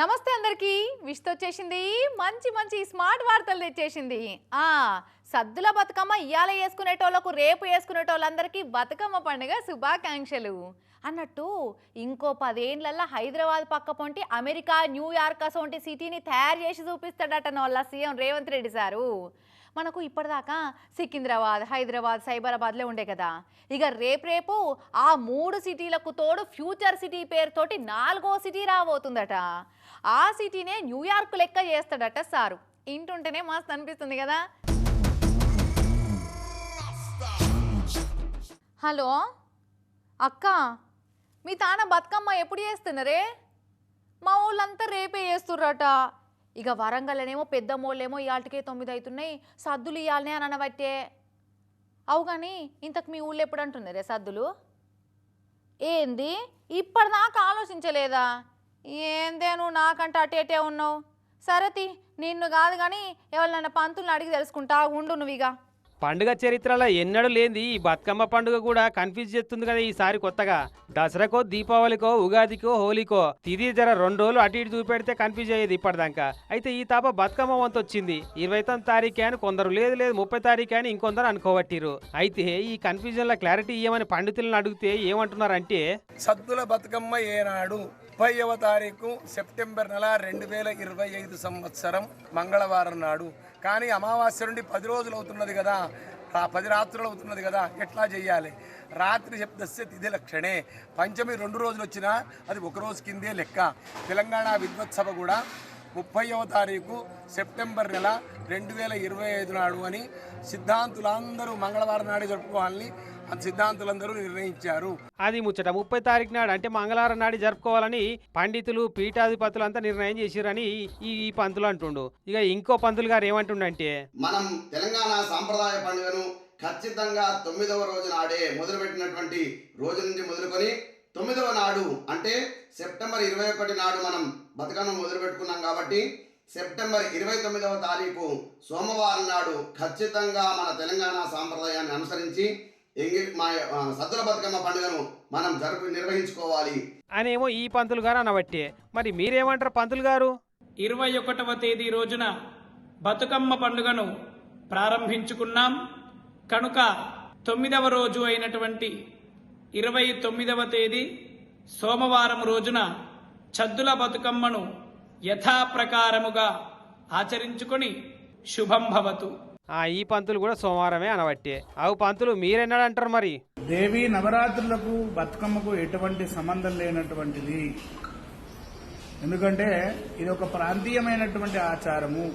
నమస్తే అందరికీ. విష్తో వచ్చేసింది. మంచి మంచి స్మార్ట్ వార్తలు తెచ్చేసింది. ఆ సద్దుల బతుకమ్మ ఇయాల వేసుకునేటోళ్ళకు రేపు వేసుకునేటోళ్ళందరికీ బతుకమ్మ పండుగ శుభాకాంక్షలు. అన్నట్టు ఇంకో పదేండ్లల్లో హైదరాబాద్ పక్క పొంటి అమెరికా న్యూయార్క్ అసొంటి సిటీని తయారు చేసి చూపిస్తాడట వాళ్ళ సీఎం రేవంత్ రెడ్డి సారు. మనకు ఇప్పటిదాకా సికింద్రాబాద్ హైదరాబాద్ సైబరాబాద్లే ఉండే కదా. ఇక రేపు రేపు ఆ మూడు సిటీలకు తోడు ఫ్యూచర్ సిటీ పేరుతోటి నాలుగో సిటీ రాబోతుందట. ఆ సిటీనే న్యూయార్క్ లెక్క చేస్తాడట సారు. ఇంటుంటేనే మస్తు అనిపిస్తుంది కదా. హలో? అక్క మీ తాన బతుకమ్మ ఎప్పుడు చేస్తున్నారే? మా ఊళ్ళంతా రేపే చేస్తుర్రట. ఇక వరంగల్నేమో పెద్ద మోళ్ళేమో ఇవాళకే తొమ్మిది అవుతున్నాయి సద్దులు ఇవ్వాలనే అని అనబట్టే. అవు కానీ ఇంతకు మీ ఊళ్ళో ఎప్పుడు అంటున్నారే సద్దులు? ఏంది? ఇప్పటిదాకా ఆలోచించలేదా? ఏందే నువ్వు నాకంటే అటు ఎటే ఉన్నావు? సరతి నిన్ను కాదు కానీ ఎవరినైనా పంతులను అడిగి తెలుసుకుంటా ఉండు నువ్వు ఇక పండుగ చరిత్రలో ఎన్నడూ లేనిది ఈ బతుకమ్మ పండుగ కూడా కన్ఫ్యూజ్ చేస్తుంది కదా ఈసారి కొత్తగా. దసరాకో దీపావళికో ఉగాదికో హోలీకో తిది జర రెండు రోజులు అటు ఇటు చూపెడితే కన్ఫ్యూజ్ అయ్యేది ఇప్పటిదాకా. అయితే ఈ తాప బతుకమ్మ వంత వచ్చింది. ఇరవై తొమ్మిది తారీఖే అని కొందరు లేదు లేదు ముప్పై తారీఖు అని ఇంకొందరు అనుకోబట్టిరు అయితే ఈ కన్ఫ్యూజన్లో క్లారిటీ ఇవ్వమని పండితులను అడిగితే ఏమంటున్నారంటే సద్దుల బతుకమ్మ ఏనాడు ముప్పైవ తారీఖు సెప్టెంబర్ నెల రెండు వేల ఇరవై ఐదు సంవత్సరం మంగళవారం నాడు. కానీ అమావాస్య నుండి పది రోజులు అవుతున్నది కదా. పది రాత్రులు అవుతున్నది కదా. ఎట్లా చేయాలి రాత్రి శబ్దస్య తిథి లక్షణే. పంచమి రెండు రోజులు వచ్చినా అది ఒక రోజు కిందే లెక్క. తెలంగాణ విద్వత్సభ కూడా ముప్పైవ తారీఖు సెప్టెంబర్ నెల రెండు వేల ఇరవై ఐదు నాడు అని సిద్ధాంతులందరూ మంగళవారం నాడే జరుపుకోవాలని సిద్ధాంతులందరూ నిర్ణయించారు. అది ముచ్చట. ముప్పై తారీఖు నాడు అంటే మంగళవారం నాడు జరుపుకోవాలని పండితులు పీఠాధిపతులు అంతా నిర్ణయం చేసిరని ఈ ఈ పంతులు అంటుండు. ఇక ఇంకో పంతులు గారు ఏమంటుండంటే మనం తెలంగాణ సాంప్రదాయ పండుగను ఖచ్చితంగా తొమ్మిదవ రోజు నాడే మొదలుపెట్టినటువంటి రోజు నుంచి మొదలుకొని తొమ్మిదవ నాడు అంటే సెప్టెంబర్ ఇరవై ఒకటి నాడు మనం బతుకమ్మ మొదలు పెట్టుకున్నాం కాబట్టి సెప్టెంబర్ ఇరవై తొమ్మిదవ తారీఖు సోమవారం నాడు ఖచ్చితంగా మన తెలంగాణ సాంప్రదాయాన్ని అనుసరించి ఎంగి మా సద్దుల బతుకమ్మ పండుగను మనం జరుపు నిర్వహించుకోవాలి. అనేమో ఈ పంతులు గారు అనబట్టే. మరి మీరేమంటారు పంతులు గారు? ఇరవై ఒకటవ తేదీ రోజున బతుకమ్మ పండుగను ప్రారంభించుకున్నాం. కనుక తొమ్మిదవ రోజు అయినటువంటి ఇరవై తొమ్మిదవ తేదీ సోమవారం రోజున చద్దుల బతుకమ్మను యథాప్రకారముగా ఆచరించుకొని శుభం భవతు. ఆ ఈ పంతులు కూడా సోమవారమే అనబట్టే. అవు పంతులు మీరెన్నాడు అంటారు మరి? దేవి నవరాత్రులకు బతుకమ్మకు ఎటువంటి సంబంధం లేనటువంటిది. ఎందుకంటే ఇది ఒక ప్రాంతీయమైనటువంటి ఆచారము.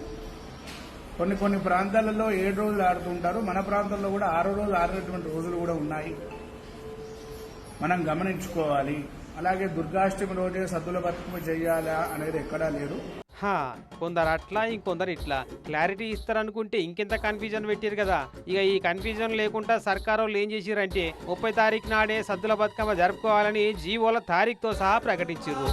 కొన్ని కొన్ని ప్రాంతాలలో ఏడు రోజులు ఆడుతుంటారు. మన ప్రాంతంలో కూడా ఆరో రోజు ఆడినటువంటి రోజులు కూడా ఉన్నాయి. మనం గమనించుకోవాలి. అలాగే దుర్గాష్టమి రోజే సద్దుల బతుకమ్మ చెయ్యాలా అనేది ఎక్కడా లేదు. హా కొందరు అట్లా ఇంకొందరు ఇట్లా. క్లారిటీ ఇస్తారనుకుంటే ఇంకెంత కన్ఫ్యూజన్ పెట్టారు కదా. ఇక ఈ కన్ఫ్యూజన్ లేకుండా సర్కారు వాళ్ళు ఏం చేసిరంటే ముప్పై తారీఖు నాడే సద్దుల బతుకమ్మ జరుపుకోవాలని జీవోల తారీఖుతో సహా ప్రకటించారు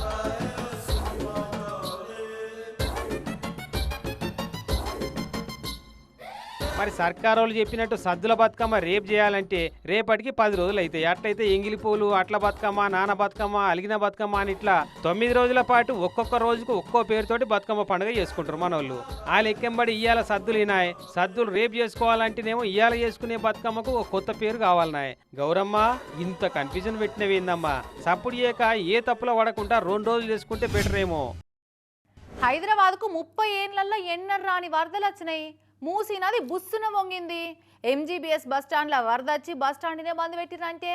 మరి సర్కార్ వాళ్ళు చెప్పినట్టు సద్దుల బతుకమ్మ రేపు చేయాలంటే రేపటికి పది రోజులు అవుతాయి. అట్లయితే ఎంగిలి పూలు అట్ల బతుకమ్మ నాన్న బతుకమ్మ అలిగిన బతుకమ్మ అని ఇట్లా తొమ్మిది రోజుల పాటు ఒక్కొక్క రోజుకు ఒక్కో పేరుతోటి బతుకమ్మ పండుగ చేసుకుంటారు మన వాళ్ళు ఆ లెక్కెంబడి ఇయ్యాల సద్దులు ఇనాయ్ సద్దులు రేపు చేసుకోవాలంటేనేమో ఇయ్యాల చేసుకునే బతుకమ్మకు ఒక కొత్త పేరు కావాలన్నాయ్ గౌరమ్మ ఇంత కన్ఫ్యూజన్ పెట్టినవేందమ్మా సప్పుడు చేయక ఏ తప్పులో పడకుండా రెండు రోజులు చేసుకుంటే బెటర్ ఏమో. హైదరాబాద్కు ముప్పై ఏండ్లల్లో ఎన్నర్ రాని వరదలు వచ్చినాయి మూసీ నది బుస్సున మొంగింది. ఎంజీబీఎస్ బస్ వరద వచ్చి బస్ స్టాండ్నే బంద్ పెట్టిరంటే?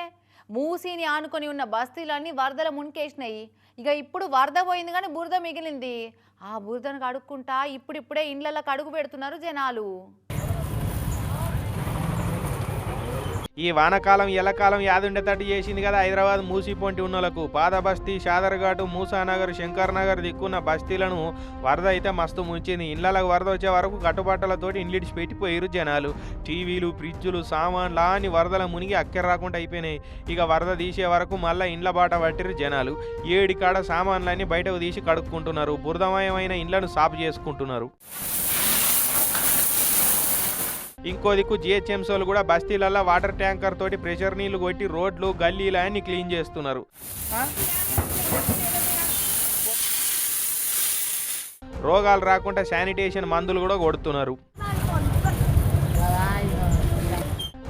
మూసీని ఆనుకొని ఉన్న బస్తీలన్నీ వరదల మునికేసినాయి. ఇక ఇప్పుడు వరద పోయింది కానీ బురద మిగిలింది. ఆ బురదను కడుక్కుంటా ఇప్పుడిప్పుడే ఇండ్లలోకి అడుగు పెడుతున్నారు జనాలు. ఈ వానకాలం ఎల్లకాలం యాదుండేటట్టు చేసింది కదా హైదరాబాద్ మూసి పొంటి పాదబస్తీ బస్తీ షాదర్ఘాటు మూసానగర్ శంకర్నగర్ దిక్కున్న బస్తీలను వరద అయితే మస్తు ముంచింది. ఇళ్ళకు వరద వచ్చే వరకు కట్టుబాటలతోటి ఇండ్లిడిచి పెట్టిపోయారు జనాలు. టీవీలు ఫ్రిడ్జులు సామాన్లు అని వరదల మునిగి అక్కెర రాకుండా అయిపోయినాయి. ఇక వరద తీసే వరకు మళ్ళీ ఇండ్ల బాట పట్టిరు జనాలు. ఏడి కాడ సామాన్లన్నీ బయటకు తీసి కడుక్కుంటున్నారు. బురదమయమైన ఇండ్లను సాపు చేసుకుంటున్నారు. ఇంకో దిక్కు జిహెచ్ఎంసీ వాళ్ళు కూడా బస్తీలలో వాటర్ ట్యాంకర్ తోటి ప్రెషర్ నీళ్ళు కొట్టి రోడ్లు గల్లీలు అన్ని క్లీన్ చేస్తున్నారు. రోగాలు రాకుండా శానిటేషన్ మందులు కూడా కొడుతున్నారు.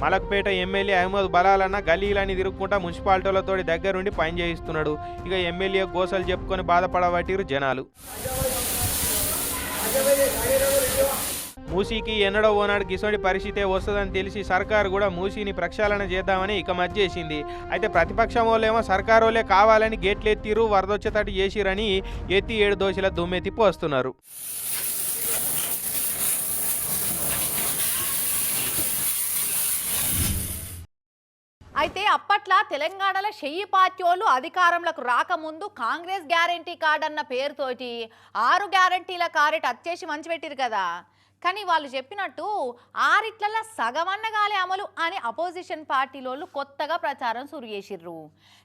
మలక్పేట ఎమ్మెల్యే అహ్మద్ బలాలన్న గలీలని తిరుగుకుంటా మున్సిపాలిటీలతో దగ్గరుండి పని చేయిస్తున్నాడు. ఇక ఎమ్మెల్యే గోసలు చెప్పుకొని బాధపడబట్టిరు జనాలు. మూసీకి ఎన్నడో ఓనాడు గిసోడి పరిస్థితే వస్తుందని తెలిసి సర్కారు కూడా మూసీని ప్రక్షాళన చేద్దామని ఇక మధ్య చేసింది. అయితే ప్రతిపక్షం వాళ్ళేమో సర్కారు వాళ్ళే కావాలని గేట్లు ఎత్తిరు వరదొచ్చేటట్టు చేసిరని ఎత్తి ఏడు దోశల దుమ్మెత్తి పోస్తున్నారు అయితే అప్పట్లో తెలంగాణలో షెయ్యి పార్టీలు అధికారంలోకి రాకముందు కాంగ్రెస్ గ్యారంటీ కార్డ్ అన్న పేరుతోటి ఆరు గ్యారంటీల కారెట్ అచ్చేసి మంచి పెట్టిరు కదా. కానీ వాళ్ళు చెప్పినట్టు ఆరిట్లలో సగమన్నగాలే అమలు అని అపోజిషన్ పార్టీలోళ్ళు కొత్తగా ప్రచారం సురు చేసిర్రు.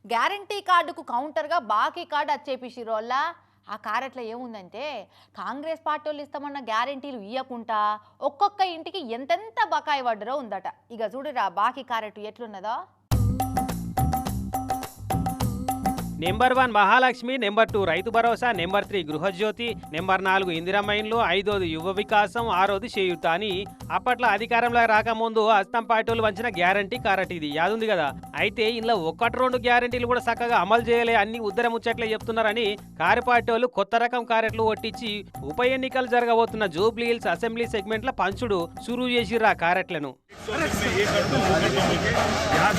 గ్యారంటీ కార్డుకు కౌంటర్గా బాకీ కార్డు అచ్చేపిసిర్రు వల్ల ఆ కారెట్లో ఏముందంటే కాంగ్రెస్ పార్టీ వాళ్ళు ఇస్తామన్న గ్యారంటీలు ఇవ్వకుండా ఒక్కొక్క ఇంటికి ఎంతెంత బకాయి పడ్డరో ఉందట. ఇక చూడురా బాకీ కారెట్ ఎట్లున్నదో? Number one Mahalakshmi number two Rythu Bharosa number three Gruhajyothi number నాలుగు ఇందిరమైన్లు ఐదోది యువ వికాసం ఆరోది చేయుత అని అప్పట్లో అధికారంలో రాకముందు అస్తం పార్టీలు వంచిన గ్యారంటీ కారట్ ఇది యాదుంది కదా అయితే ఇందులో ఒకటి రెండు గ్యారంటీలు కూడా చక్కగా అమలు చేయలే అన్ని ఉద్దర ముచ్చట్లే చెప్తున్నారని కారిపార్టీ వాళ్ళు కొత్త రకం కారెట్లు ఒట్టించి ఉప ఎన్నికలు జరగబోతున్న జూబ్లీ హిల్స్ అసెంబ్లీ సెగ్మెంట్ల పంచుడు సురువు చేసిర్రు ఆ కారెట్లను याद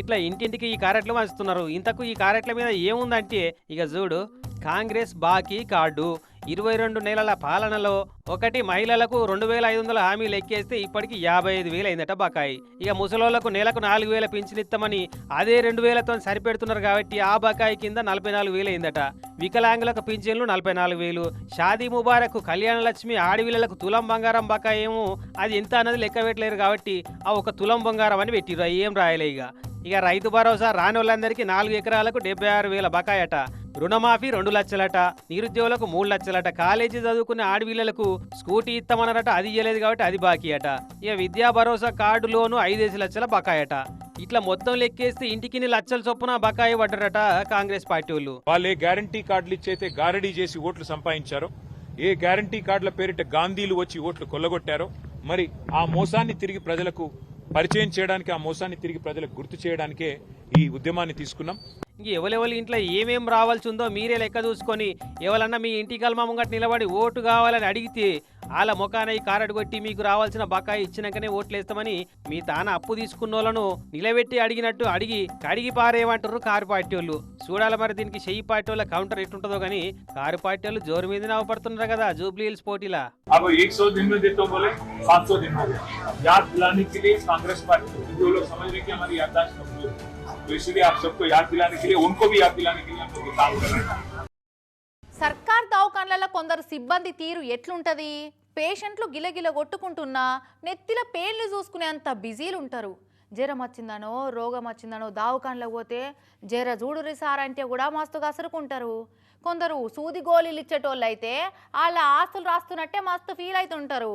ఇట్లా ఇంటింటికి ఈ కారెట్లు పంచుతున్నారు. ఇంతకు ఈ కారెట్ల మీద ఏముందంటే ఇక చూడు కాంగ్రెస్ బాకీ కార్డు. ఇరవై రెండు నెలల పాలనలో ఒకటి మహిళలకు రెండు వేల ఐదు వందల హామీలు ఎక్కేస్తే ఇప్పటికి యాభై ఐదు వేలు అయిందట బకాయి. ఇక ముసలోళ్ళకు నెలకు నాలుగు వేల పింఛనిస్తామని అదే రెండు వేలతో సరిపెడుతున్నారు కాబట్టి ఆ బకాయి కింద నలభై నాలుగు వేలు అయిందట వికలాంగులకు పింఛన్లు నలభై నాలుగు వేలు. షాదీ ముబారక్ కళ్యాణ లక్ష్మి ఆడవిళ్ళలకు తులం బంగారం బకాయి ఏమో అది ఎంత అన్నది లెక్క పెట్టలేరు కాబట్టి ఆ ఒక తులం బంగారం అని పెట్టిరు ఏం రాయలే ఇక. ఇక రైతు భరోసా రాని వాళ్ళందరికీ నాలుగు ఎకరాలకు డెబ్బై ఆరు వేల బకాయట. రుణమాఫీ రెండు లక్షలట నిరుద్యోగులకు మూడు లక్షలట కాలేజీ చదువుకునే ఆడపిల్లలకు స్కూటీ ఇస్తామన్నారట అది ఇయ్యలేదు కాబట్టి అది బాకీ అట ఇక విద్యా భరోసా కార్డు లోను ఐదేసి లక్షల బకాయట. ఇట్లా మొత్తం లెక్కేస్తే ఇంటికి లక్షల చొప్పున బకాయి పడ్డారట కాంగ్రెస్ పార్టీ వాళ్ళు. వాళ్ళే గ్యారంటీ కార్డులు ఇచ్చైతే గారడీ చేసి ఓట్లు సంపాదించారు ఏ గ్యారంటీ కార్డుల పేరిట గాంధీలు వచ్చి ఓట్లు కొల్లగొట్టారో మరి ఆ మోసాన్ని తిరిగి ప్రజలకు పరిచయం చేయడానికి ఆ మోసాన్ని తిరిగి ప్రజలకు గుర్తు చేయడానికే ఈ ఉద్యమాన్ని తీసుకున్నాం. ఎవరెవరి ఇంట్లో ఏమేం రావాల్సి ఉందో మీరే లెక్క చూసుకొని ఎవరన్నా మీ ఇంటి కల్మా ముంగట నిలబడి ఓటు కావాలని అడిగితే వాళ్ళ ముఖాన ఈ కారడు కొట్టి మీకు రావాల్సిన బకాయి ఇచ్చినాకనే ఓట్లు వేస్తామని మీ తాన అప్పు తీసుకున్న వాళ్ళను నిలబెట్టి అడిగినట్టు అడిగి కడిగి పారేయమంటారు కారు పార్టీ వాళ్ళు చూడాలి మరి దీనికి చెయ్యి పార్టీ వాళ్ళ కౌంటర్ ఎట్టుంటుందో కానీ కారు పార్టీ వాళ్ళు జోరు మీద నవ్వపడుతున్నారు కదా జూబ్లీ హిల్స్ పోటీలా. కాంగ్రెస్ పార్టీ. दिन में देते बोले 700 दिन हो गया याद दिलाने के लिए कांग्रेस पार्टी जो लोग समझ रहे कि हमारी याददाश्त कमजोर है तो इसलिए आप सबको याद दिलाने के लिए उनको भी याद दिलाने के लिए हम लोग ये काम कर रहे हैं సర్కార్ దవాఖాన్లలో కొందరు సిబ్బంది తీరు ఎట్లుంటది పేషెంట్లు గిలగిల కొట్టుకుంటున్నా నెత్తిల పేర్లు చూసుకునేంత బిజీలు ఉంటారు జ్వరం వచ్చిందనో రోగం వచ్చిందనో దావకాన్లకు పోతే జర చూడురి సార్ అంటే కూడా మస్తు కసురుకుంటారు కొందరు సూది గోళీలు ఇచ్చేటోళ్ళు అయితే వాళ్ళ ఆస్తులు రాస్తున్నట్టే మస్తు ఫీల్ అవుతుంటారు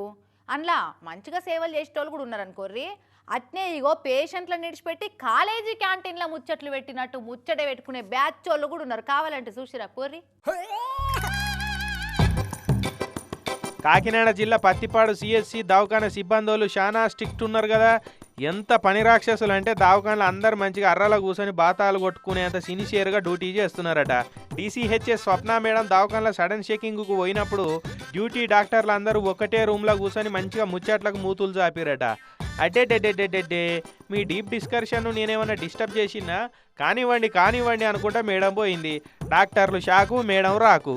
అందులో మంచిగా సేవలు చేసేటోళ్ళు కూడా ఉన్నారు అనుకోర్రి అట్నే ఇగో పేషెంట్లను నిడిచిపెట్టి కాలేజీ క్యాంటీన్లో ముచ్చట్లు పెట్టినట్టు ముచ్చట పెట్టుకునే బ్యాచ్ వాళ్ళు కూడా ఉన్నారు. కావాలంటే చూసిరా కోరి కాకినాడ జిల్లా పత్తిపాడు సిఎస్సి దవాఖాన సిబ్బందులు చాలా స్ట్రిక్ట్ ఉన్నారు కదా. ఎంత పని రాక్షసులు అంటే దావకాండ్లు అందరు మంచిగా అర్రలో కూర్చొని బాతాలు కొట్టుకునేంత సిన్సియర్గా డ్యూటీ చేస్తున్నారట. డీసీహెచ్ఎస్ స్వప్న మేడం దవాఖానలో సడన్ షేకింగ్కు పోయినప్పుడు డ్యూటీ డాక్టర్లు అందరూ ఒకటే రూమ్లో కూర్చొని మంచిగా ముచ్చట్లకు మూతులు చాపిరట. అడ్డెడ్డెడ్డెడ్డెడ్డే మీ డీప్ డిస్కషన్ను నేనేమన్నా డిస్టర్బ్ చేసినా? కానివ్వండి కానివ్వండి అనుకుంటా మేడం పోయింది. డాక్టర్లు షాకు మేడం రాకు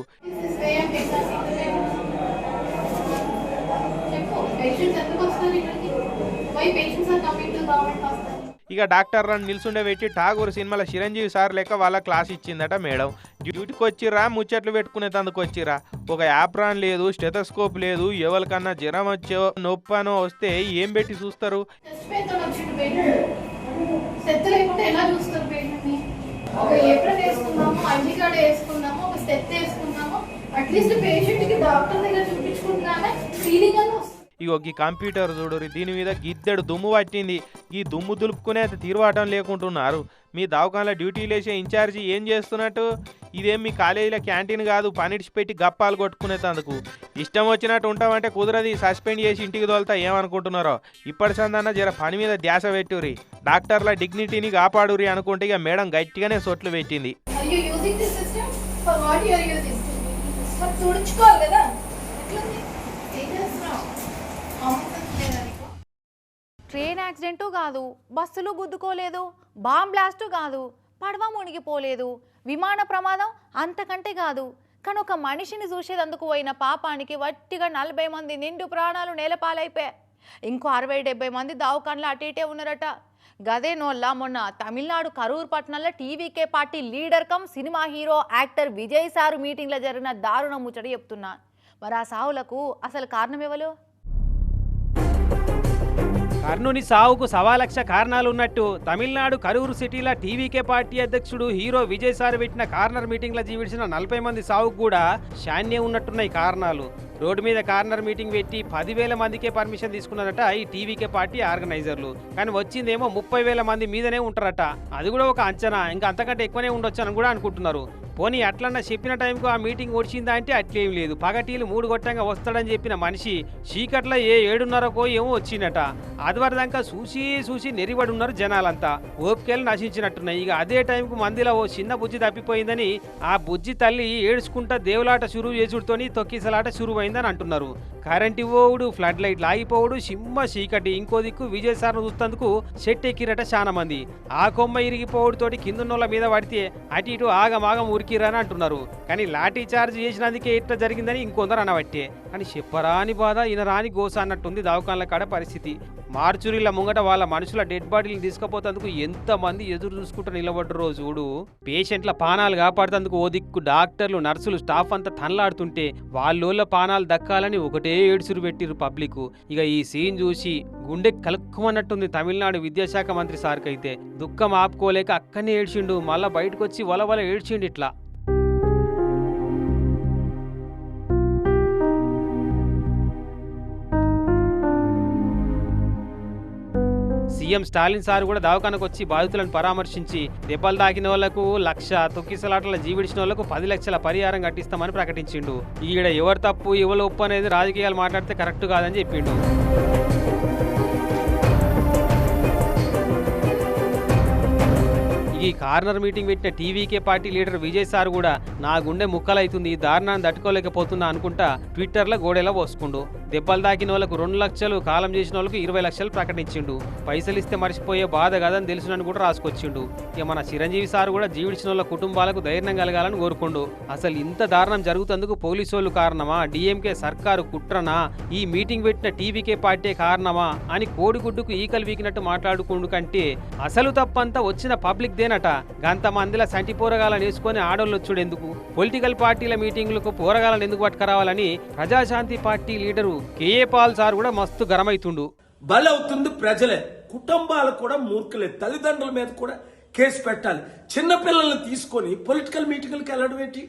చెప్పు పేషెంట్స్ ఎందుకు వస్తారు ఇక్కడికి ఇక డాక్టర్లను నిల్చుండే పెట్టి ఠాగూర్ సినిమాలో చిరంజీవి సార్ లెక్క వాళ్ళ క్లాస్ ఇచ్చిందట మేడం. డ్యూటీకి వచ్చిరా ముచ్చట్లు పెట్టుకునే తందుకు వచ్చిరా ఒక యాప్రాన్ లేదు స్టెథోస్కోప్ లేదు ఎవరికన్నా జ్వరం వచ్చో నొప్పనో వస్తే ఏం పెట్టి చూస్తారు? ఒక ఏప్రిల్ వేసుకున్నాము ఐడి కార్డ్ వేసుకున్నాము ఒక వేసుకున్నాము అట్లీస్ట్ పేషెంట్కి డాక్టర్ దగ్గర చూపించుకుంటున్నామే ఫీలింగ్ అని వస్తుంది. ఇగో ఈ కంప్యూటర్ చూడరు దీని మీద గిద్దెడు దుమ్ము పట్టింది. ఈ దుమ్ము దులుపుకునే తీరువాటం లేకుంటున్నారు. మీ దవాఖానలో డ్యూటీలు వేసే ఇన్ఛార్జి ఏం చేస్తున్నట్టు? ఇదేం మీ కాలేజీలో క్యాంటీన్ కాదు పనిడిచిపెట్టి గప్పాలు కొట్టుకునేటందుకు ఇష్టం వచ్చినట్టు ఉంటామంటే కుదరది సస్పెండ్ చేసి ఇంటికి తోలుతా ఏమనుకుంటున్నారో? ఇప్పటి సందన్న జర పని మీద ధ్యాస పెట్టురి డాక్టర్ల డిగ్నిటీని కాపాడురి అనుకుంటే ఇక మేడం గట్టిగానే సొట్లు పెట్టింది. చూడొచ్చుకోవాలి కదా. యాక్సిడెంటు కాదు బస్సులు గుద్దుకోలేదు బాంబ్ బ్లాస్టు కాదు పడవ మునిగిపోలేదు విమాన ప్రమాదం అంతకంటే కాదు. కానీ ఒక మనిషిని చూసేదందుకు పోయిన పాపానికి వట్టిగా నలభై మంది నిండు ప్రాణాలు నేలపాలైపోయాయి. ఇంకో అరవై డెబ్బై మంది దావకాన్లు అటు ఇటే ఉన్నారట. గదే నోళ్ళ మొన్న తమిళనాడు కరూర్ పట్టణంలో TVK party leader cum cinema hero actor Vijay sir మీటింగ్లో జరిగిన దారుణ ముచ్చట చెప్తున్నా. మరి ఆ సావులకు అసలు కారణం ఎవరు? కర్ణుని సావుకు సవాలక్ష కారణాలున్నట్టు కారణాలు ఉన్నట్టు తమిళనాడు కరూరు సిటీల టీవీకే పార్టీ అధ్యక్షుడు హీరో విజయ్ సార్ పెట్టిన కార్నర్ మీటింగ్లో జీవించిన నలభై మంది సావుకు కూడా శాన్యం ఉన్నట్టున్నాయి కారణాలు. రోడ్డు మీద కార్నర్ మీటింగ్ పెట్టి పదివేల మందికే పర్మిషన్ తీసుకున్నారట ఈ టీవీకే పార్టీ ఆర్గనైజర్లు. కానీ వచ్చిందేమో ముప్పై వేల మంది మీదనే ఉంటారట. అది కూడా ఒక అంచనా. ఇంకా అంతకంటే ఎక్కువనే ఉండొచ్చు అని కూడా అనుకుంటున్నారు. పోనీ అట్లన్నా చెప్పిన టైంకు ఆ మీటింగ్ ఒడిచిందా అంటే అట్లేం లేదు. పగటీలు మూడు గొట్టంగా వస్తాడని చెప్పిన మనిషి చీకట్లో ఏ ఏడున్నరకో ఏమో వచ్చిందట ఆదివారదాకా చూసి చూసి నెరిబడి ఉన్నారు జనాలంతా. ఓపికలు నశించినట్టున్నాయి. ఇక అదే టైంకు మందిలో ఓ చిన్న బుజ్జి తప్పిపోయిందని ఆ బుజ్జి తల్లి ఏడుచుకుంటా దేవులాట చురువు చేసుడుతోని తొక్కిసలాట చురువైందని అంటున్నారు. కరెంట్ ఇవ్వవుడు ఫ్లడ్ లైట్ లాగిపోవుడు సిమ్మ చీకటి. ఇంకో దిక్కు విజయ్ సార్ను చూస్తందుకు షెట్ ఎక్కిరట చాలా మంది ఆ కొమ్మ ఇరిగిపోవుడుతోటి కిందున్నోళ్ళ మీద పడితే అటు ఇటు ఆగమాగం ఉరికిరని అంటున్నారు. కానీ లాఠీ చార్జ్ చేసినందుకే ఇట్లా జరిగిందని ఇంకొందరు అనబట్టే. కానీ చెప్పరాని బాధ ఇనరాని గోస అన్నట్టుంది దవాఖాన్ల కాడ పరిస్థితి. మార్చురీల ముంగట వాళ్ళ మనుషుల డెడ్ బాడీలు తీసుకుపోతందుకు ఎంతమంది ఎదురు చూసుకుంటూ నిలబడ్డరో చూడు. పేషెంట్ల పానాలు కాపాడుతందుకు ఓ దిక్కు డాక్టర్లు నర్సులు స్టాఫ్ అంతా తనలాడుతుంటే వాళ్ళోళ్ళ పానాలు దక్కాలని ఒకటే ఏడుసురు పెట్టిరు పబ్లిక్. ఇక ఈ సీన్ చూసి గుండె కలుక్కుమన్నట్టుంది తమిళనాడు విద్యాశాఖ మంత్రి సార్కైతే. దుఃఖం ఆపుకోలేక అక్కనే ఏడ్చిండు మళ్ళా బయటకు వచ్చి వల వల ఏడ్చిండు ఇట్లా. సీఎం స్టాలిన్ సార్ కూడా దవాఖానకు వచ్చి బాధితులను పరామర్శించి దెబ్బలు తాకిన వాళ్ళకు లక్ష తొక్కిసలాటల జీవిడిచిన వాళ్ళకు పది లక్షల పరిహారం కట్టిస్తామని ప్రకటించిండు. ఈడ ఎవరు తప్పు ఎవరు ఒప్పు అనేది రాజకీయాలు మాట్లాడితే కరెక్ట్ కాదని చెప్పిండు. ఈ కార్నర్ మీటింగ్ పెట్టిన TVK party leader Vijay sir కూడా నా గుండె ముక్కలైతుంది ఈ దారుణాన్ని తట్టుకోలేకపోతున్నా అనుకుంటా ట్విట్టర్లో గోడెలా పోసుకుండు. దెబ్బలు తాకిన వాళ్ళకు రెండు లక్షలు కాలం చేసిన వాళ్ళకు ఇరవై లక్షలు ప్రకటించిండు. పైసలు ఇస్తే మర్చిపోయే బాధ కదని తెలుసునని కూడా రాసుకొచ్చిండు. ఇక మన చిరంజీవి సార్ కూడా జీవించిన వాళ్ళ కుటుంబాలకు ధైర్యం కలగాలని కోరుకుండు. అసలు ఇంత దారుణం జరుగుతందుకు పోలీసు వాళ్ళు కారణమా? డిఎంకే సర్కారు కుట్రనా? ఈ మీటింగ్ పెట్టిన టీవీకే పార్టీ కారణమా? అని కోడిగుడ్డుకు ఈకలు వీకినట్టు మాట్లాడుకుండు కంటే అసలు తప్పంతా వచ్చిన పబ్లిక్ దేన గంత మందిల సంటి పోరగాలను వేసుకొని ఆడోళ్ళు వచ్చుడెందుకు పొలిటికల్ పార్టీల మీటింగ్లకు పోరగాలను ఎందుకు పట్టుకురావాలని Prajashanti party leader KA Paul sir కూడా మస్తు గరమైతుండు. బలవుతుంది ప్రజలే. కుటుంబాలు కూడా మూర్ఖలే. తల్లిదండ్రుల మీద కూడా కేసు పెట్టాలి. చిన్నపిల్లల్ని తీసుకొని పొలిటికల్ మీటింగ్లకు వెళ్ళడం ఏంటి?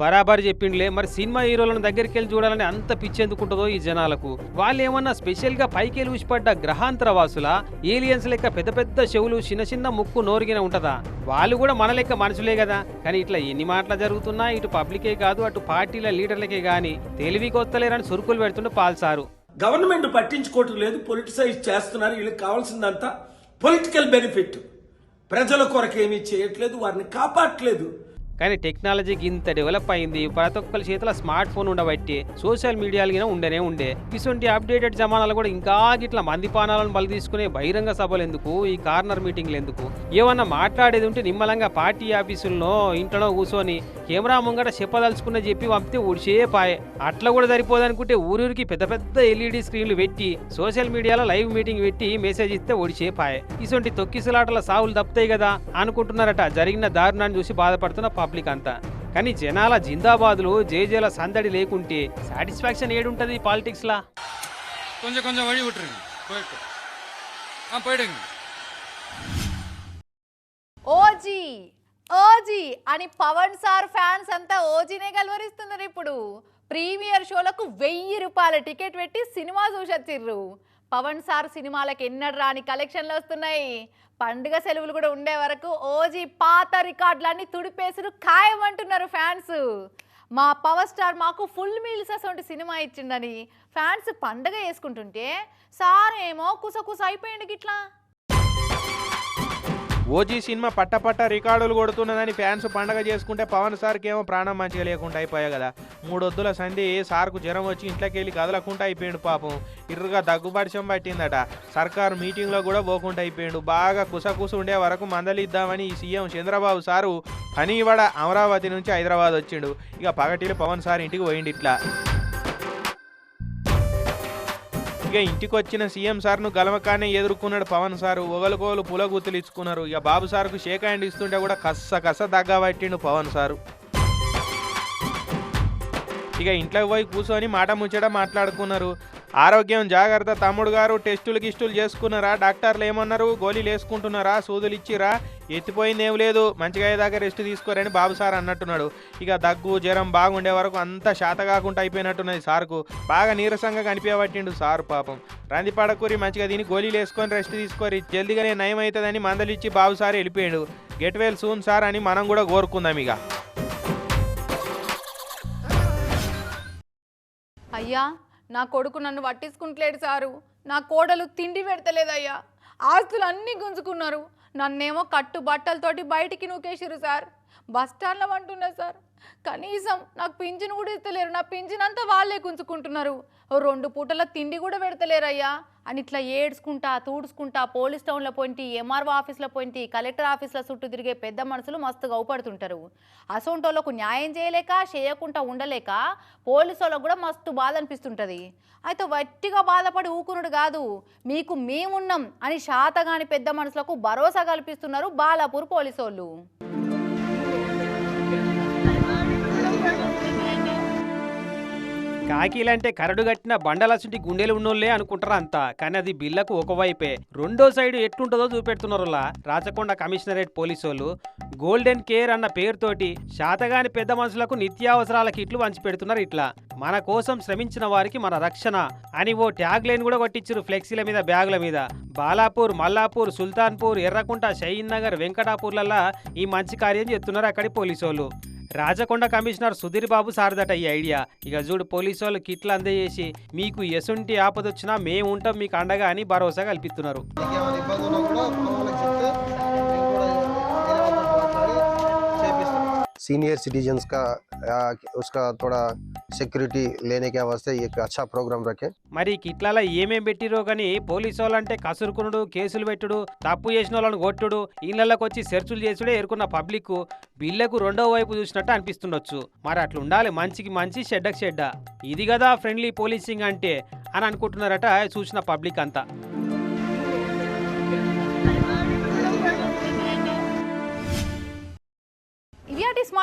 బరాబర్ చెప్పిండులే. మరి సినిమా హీరోలను దగ్గరికి వెళ్ళి చూడాలని అంత పిచ్చెందుకుంటుందో ఈ జనాలకు. వాళ్ళు ఏమన్నా స్పెషల్గా పైకి ఊసిపడ్డ గ్రహాంతర వాసుల ఏలియన్స్ లెక్క పెద్ద పెద్ద చెవులు చిన్న చిన్న ముక్కు నోరుగిన ఉంటదా? వాళ్ళు కూడా మన లెక్క మనుషులే కదా. కానీ ఇట్లా ఎన్ని మాటలు జరుగుతున్నా ఇటు పబ్లికే కాదు అటు పార్టీల లీడర్లకే గాని తెలివికి వస్తలేరని సురుకులు పెడుతుంటే పాల్సారు గవర్నమెంట్ పట్టించుకోవటం లేదు పొలిటిసైజ్ చేస్తున్నారు వీళ్ళకి కావాల్సిందంతా పొలిటికల్ బెనిఫిట్. ప్రజల కొరకు ఏమీ చేయట్లేదు వారిని కాపాడట్లేదు. కానీ టెక్నాలజీకి ఇంత డెవలప్ అయింది. ప్రతి ఒక్కరి చేతిలో స్మార్ట్ ఫోన్ ఉండబట్టి సోషల్ మీడియాలు ఉండనే ఉండే. ఇటువంటి అప్డేటెడ్ జమానాలు కూడా ఇంకా గిట్లా మంది పానాలను బలి తీసుకునే బహిరంగ సభలు ఎందుకు? ఈ కార్నర్ మీటింగ్లు ఎందుకు? ఏమన్నా మాట్లాడేది ఉంటే నిమ్మలంగా పార్టీ ఆఫీసుల్లో ఇంట్లో కూర్చొని కెమెరా ముంగట చెప్పదలుచుకున్న చెప్పి పంపితే ఉడిచే పాయే. అట్లా కూడా సరిపోదనుకుంటే ఊరూరికి పెద్ద పెద్ద ఎల్ఈడి స్క్రీన్లు పెట్టి సోషల్ మీడియాలో లైవ్ మీటింగ్ పెట్టి మెసేజ్ ఇస్తే ఒడిచే పాయే. ఇటువంటి తొక్కిసలాటల సావులు తప్పుతాయి కదా అనుకుంటున్నారట. జరిగిన దారుణాన్ని చూసి బాధపడుతున్న పబ్లిక్ అంతా కానీ జనాల జిందాబాదులు జేజేల సందడి లేకుంటే సాటిస్ఫాక్షన్ ఏడుంటది పాలిటిక్స్ లా கொஞ்சம் கொஞ்சம் வழி விட்டுருங்க போயிட்டு ஆ போயிடுங்க ఓజీ ఓజీ అని పవన్ సార్ ఫ్యాన్స్ అంతా ఓజీనే కలవరిస్తున్నారు ఇప్పుడు ప్రీమియర్ షోలకు వెయ్యి రూపాయల టికెట్ పెట్టి సినిమా చూసొచ్చిర్రు పవన్ సార్ సినిమాలకు ఎన్నడు రాని కలెక్షన్లు వస్తున్నాయి. పండుగ సెలవులు కూడా ఉండే వరకు ఓజీ పాత రికార్డులన్నీ తుడిపేసుడు ఖాయమంటున్నారు ఫ్యాన్స్. మా పవర్ స్టార్ మాకు ఫుల్ మీల్స్ అసలు సినిమా ఇచ్చిండని ఫ్యాన్స్ పండగ వేసుకుంటుంటే సార్ ఏమో కుసకుస అయిపోయింది గిట్లా. ఓజీ సినిమా పట్ట పట్ట రికార్డులు కొడుతున్నదని ఫ్యాన్స్ పండగ చేసుకుంటే పవన్ సార్కి ఏమో ప్రాణం మంచిగా లేకుండా అయిపోయా కదా. మూడొద్దుల సంధి సార్కు జ్వరం వచ్చి ఇంట్లోకి వెళ్ళి కదలకుండా అయిపోయాడు పాపం. ఇర్రుగా దగ్గుపరిచయం పట్టిందట. సర్కారు మీటింగ్లో కూడా పోకుండా అయిపోయాడు. బాగా కుసకుస ఉండే వరకు మందలిద్దామని ఈ సీఎం చంద్రబాబు సారు పని ఇవాడ అమరావతి నుంచి హైదరాబాద్ వచ్చిండు. ఇక పగటిలో పవన్ సార్ ఇంటికి పోయిండు ఇట్లా ఇక ఇంటికి వచ్చిన సీఎం సార్ను గలమకానే ఎదుర్కొన్నాడు పవన్ సారు. ఒగలుకోలు పులగూతులు ఇచ్చుకున్నారు. ఇక బాబు సార్కు షేక్ హ్యాండ్ ఇస్తుంటే కూడా కస్స కస్స దగ్గబట్టిండు పవన్ సారు. ఇక ఇంట్లోకి పోయి కూర్చొని మాట ముచ్చట మాట్లాడుకున్నారు. ఆరోగ్యం జాగ్రత్త తమ్ముడు గారు టెస్టులు గిస్టులు చేసుకున్నారా? డాక్టర్లు ఏమన్నారు? గోళీలు వేసుకుంటున్నారా? సూదులు ఇచ్చిరా? ఎత్తిపోయిందేం లేదు. మంచిగా అయ్యేదాకా రెస్ట్ తీసుకోరని బాబు సార్ అన్నట్టున్నాడు. ఇక దగ్గు జ్వరం బాగుండే వరకు అంతా శాత కాకుండా అయిపోయినట్టున్నది సార్కు. బాగా నీరసంగా కనిపించబట్టిండు సారు పాపం. రంది పడకూరి మంచిగా తిని గోళీలు వేసుకొని రెస్ట్ తీసుకోరి. జల్దిగానే నయం అవుతుందని మందలిచ్చి బాబు సార్ వెళ్ళిపోయాడు. గెట్ వెల్ సూన్ సార్ అని మనం కూడా కోరుకుందాం ఇక. అయ్యా నా కొడుకు నన్ను పట్టించుకుంటలేడు సారు. నా కోడలు తిండి పెడతలేదయ్యా. ఆస్తులు అన్నీ గుంజుకున్నారు. నన్నేమో కట్టు బట్టలతోటి బయటికి నూకేసిరు సార్. బస్ స్టాండ్లో అంటున్నా సార్. కనీసం నాకు పింఛన్ కూడా ఇస్తలేరు నా పింఛన్ అంతా వాళ్ళే గుంజుకుంటున్నారు. ఓ రెండు పూటల తిండి కూడా పెడతలేరయ్యా అని ఇట్లా ఏడ్చుకుంటా తూడ్చుకుంటా పోలీస్ టౌన్లో పోయింటి ఎంఆర్ఓ ఆఫీస్లో పోయింటి కలెక్టర్ ఆఫీస్లో చుట్టూ తిరిగే పెద్ద మనుషులు మస్తుగా అవుపడుతుంటారు అసోంటోళ్ళకు న్యాయం చేయలేక చేయకుండా ఉండలేక పోలీసు వాళ్ళకు కూడా మస్తు బాధ అనిపిస్తుంటుంది. అయితే వట్టిగా బాధపడి ఊకునుడు కాదు మీకు మేమున్నాం అని శాతగాని పెద్ద మనుషులకు భరోసా కల్పిస్తున్నారు బాలాపూర్ పోలీసు వాళ్ళు కాకీలంటే కరడు కట్టిన బండలసుంటి గుండెలు ఉన్నోళ్ళే అనుకుంటారు అంతా. కానీ అది బిల్లకు ఒకవైపే. రెండో సైడ్ ఎట్లుంటుందో చూపెడుతున్నారులా. Rachakonda commissionerate police golden care అన్న పేరుతోటి శాతగాని పెద్ద మనుషులకు నిత్యావసరాల కిట్లు పంచిపెడుతున్నారు ఇట్లా. మన కోసం శ్రమించిన వారికి మన రక్షణ అని ఓ ట్యాగ్ లైన్ కూడా కొట్టించారు ఫ్లెక్సీల మీద బ్యాగుల మీద. బాలాపూర్ మల్లాపూర్ సుల్తాన్పూర్ ఎర్రకుంట షహీన్ నగర్ వెంకటాపూర్లలా ఈ మంచి కార్యం చేస్తున్నారు అక్కడి పోలీసు వాళ్ళు రాజకొండ కమిషనర్ సుధీర్ బాబు సారదట ఈ ఐడియా. ఇక చూడు పోలీసు వాళ్ళు కిట్లు అందజేసి మీకు ఎసుంటి ఆపదొచ్చినా మేము ఉంటాం మీకు అండగా అని భరోసా కల్పిస్తున్నారు. सीनियर सिटीजन्स का आ, उसका थोड़ा सिक्योरिटी लेने के वास्ते एक अच्छा प्रोग्राम रखें మరి ఈ కిట్లలో ఏమేం పెట్టిరో కానీ పోలీసు వాళ్ళంటే కసురుకునుడు కేసులు పెట్టుడు తప్పు చేసిన వాళ్ళని కొట్టుడు ఇళ్లలోకి వచ్చి సెర్చులు చేసుడే ఎరుకున్న పబ్లిక్ బిల్లకు రెండో వైపు చూసినట్టు అనిపిస్తుండొచ్చు మరి అట్లా ఉండాలి మంచికి మంచి షెడ్డకి షెడ్డ ఇది కదా ఫ్రెండ్లీ పోలీసింగ్ అంటే అని అనుకుంటున్నారట చూసిన పబ్లిక్ అంతా